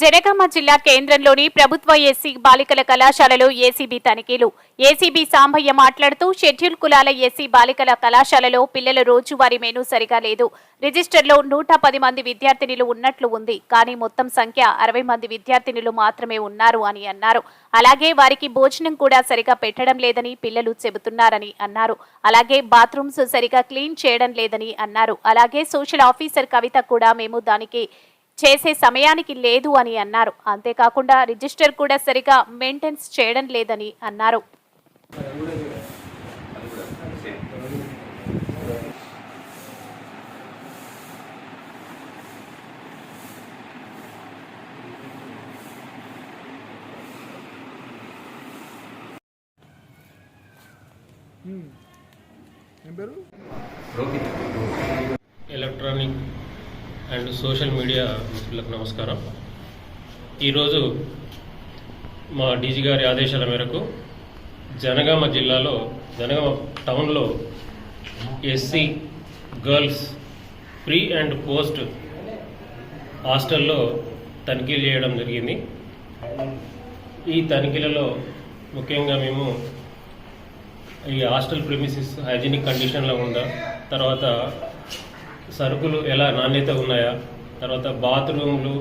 జనగామ జిల్లా కేంద్రంలోని ప్రభుత్వ ఎస్సీ బాలికల కళాశాలలో ఏసీబీ తనిఖీలు. ఏసీబీ సాంబయ్య మాట్లాడుతూ షెడ్యూల్ కులాల ఎస్సీ బాలికల కళాశాలలో పిల్లల రోజువారీ మెనూ సరిగా లేదు. రిజిస్టర్లో నూట పది మంది విద్యార్థినులు ఉన్నట్లు ఉంది. కానీ మొత్తం సంఖ్య అరవై మంది విద్యార్థినులు మాత్రమే ఉన్నారు అని అన్నారు. అలాగే వారికి భోజనం కూడా సరిగా పెట్టడం లేదని పిల్లలు చెబుతున్నారని అన్నారు. అలాగే బాత్రూమ్స్ సరిగా క్లీన్ చేయడం లేదని అన్నారు. అలాగే సోషల్ ఆఫీసర్ కవిత కూడా మేము దానికి చేసే సమయానికి లేదు అని అన్నారు. అంతేకాకుండా రిజిస్టర్ కూడా సరిగా మెయింటెన్స్ చేయడం లేదని అన్నారు. ఎలక్ట్రానిక్. అండ్ సోషల్ మీడియా మిత్రులకు నమస్కారం. ఈరోజు మా డీజీ గారి ఆదేశాల మేరకు జనగామ జిల్లాలో జనగామ టౌన్లో SC girls pre and post హాస్టల్లో తనిఖీలు చేయడం జరిగింది. ఈ తనిఖీలలో ముఖ్యంగా మేము ఈ హాస్టల్ ప్రిమిసిస్ హైజీనిక్ కండిషన్లో ఉందా తర్వాత సరుకులు ఎలా నాణ్యత ఉన్నాయా? తర్వాత బాత్రూమ్లు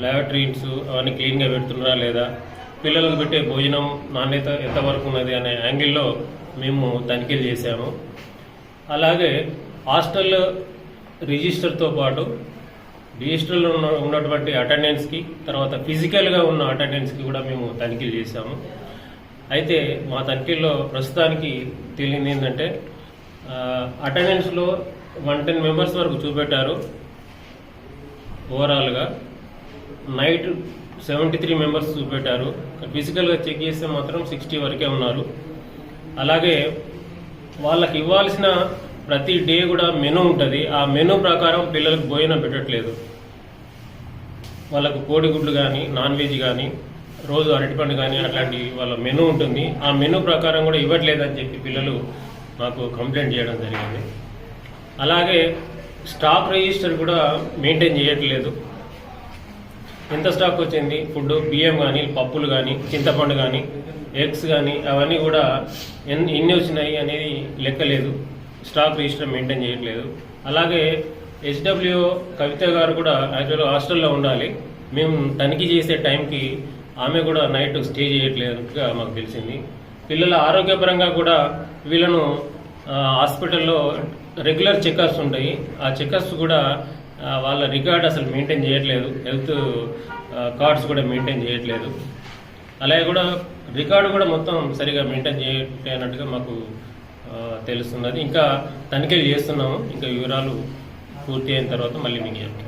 ల్యాబరేటరీస్ అవన్నీ క్లీన్గా పెడుతున్నారా లేదా? పిల్లలకు పెట్టే భోజనం నాణ్యత ఎంతవరకు ఉన్నది అనే యాంగిల్లో మేము తనిఖీలు చేశాము. అలాగే హాస్టల్ రిజిస్టర్తో పాటు రిజిస్టర్లో ఉన్న ఉన్నటువంటి అటెండెన్స్కి తర్వాత ఫిజికల్గా ఉన్న అటెండెన్స్కి కూడా మేము తనిఖీలు చేశాము. అయితే మా తనిఖీల్లో ప్రస్తుతానికి తేలింది ఏంటంటే అటెండెన్స్లో వన్ టెన్ మెంబర్స్ వరకు చూపెట్టారు. ఓవరాల్గా నైట్ సెవెంటీ త్రీ మెంబర్స్ చూపెట్టారు. ఫిజికల్గా చెక్ చేస్తే మాత్రం సిక్స్టీ వరకే ఉన్నారు. అలాగే వాళ్ళకి ఇవ్వాల్సిన ప్రతి డే కూడా మెనూ ఉంటుంది. ఆ మెనూ ప్రకారం పిల్లలకు భోజనం పెట్టట్లేదు. వాళ్ళకు కోడిగుడ్లు కానీ నాన్ వెజ్ కానీ రోజు అరటిపండు కానీ అట్లాంటి వాళ్ళ మెనూ ఉంటుంది. ఆ మెనూ ప్రకారం కూడా ఇవ్వట్లేదని చెప్పి పిల్లలు మాకు కంప్లైంట్ చేయడం జరిగింది. అలాగే స్టాక్ రిజిస్టర్ కూడా మెయింటైన్ చేయట్లేదు. ఎంత స్టాక్ వచ్చింది? ఫుడ్ బియ్యం కానీ పప్పులు కానీ చింతపండు కానీ ఎగ్స్ కానీ అవన్నీ కూడా ఎన్ని ఎన్ని వచ్చినాయి అనేది లెక్కలేదు. స్టాక్ రిజిస్టర్ మెయింటైన్ చేయట్లేదు. అలాగే హెచ్డబ్ల్యూ కవిత గారు కూడా యాక్చువల్ హాస్టల్లో ఉండాలి. మేము తనిఖీ చేసే టైంకి ఆమె కూడా నైట్ స్టే చేయట్లేదుగా మాకు తెలిసింది. పిల్లల ఆరోగ్యపరంగా కూడా వీళ్ళను హాస్పిటల్లో రెగ్యులర్ చెకప్స్ ఉంటాయి. ఆ చెకప్స్ కూడా వాళ్ళ రికార్డ్ అసలు మెయింటైన్ చేయట్లేదు. హెల్త్ కార్డ్స్ కూడా మెయింటైన్ చేయట్లేదు. అలాగే కూడా రికార్డు కూడా మొత్తం సరిగా మెయింటైన్ చేయట్లేనట్టుగా మాకు తెలుస్తున్నది. ఇంకా తనిఖీలు చేస్తున్నాము. ఇంకా వివరాలు పూర్తి అయిన తర్వాత మళ్ళీ మీకు చెప్తాం.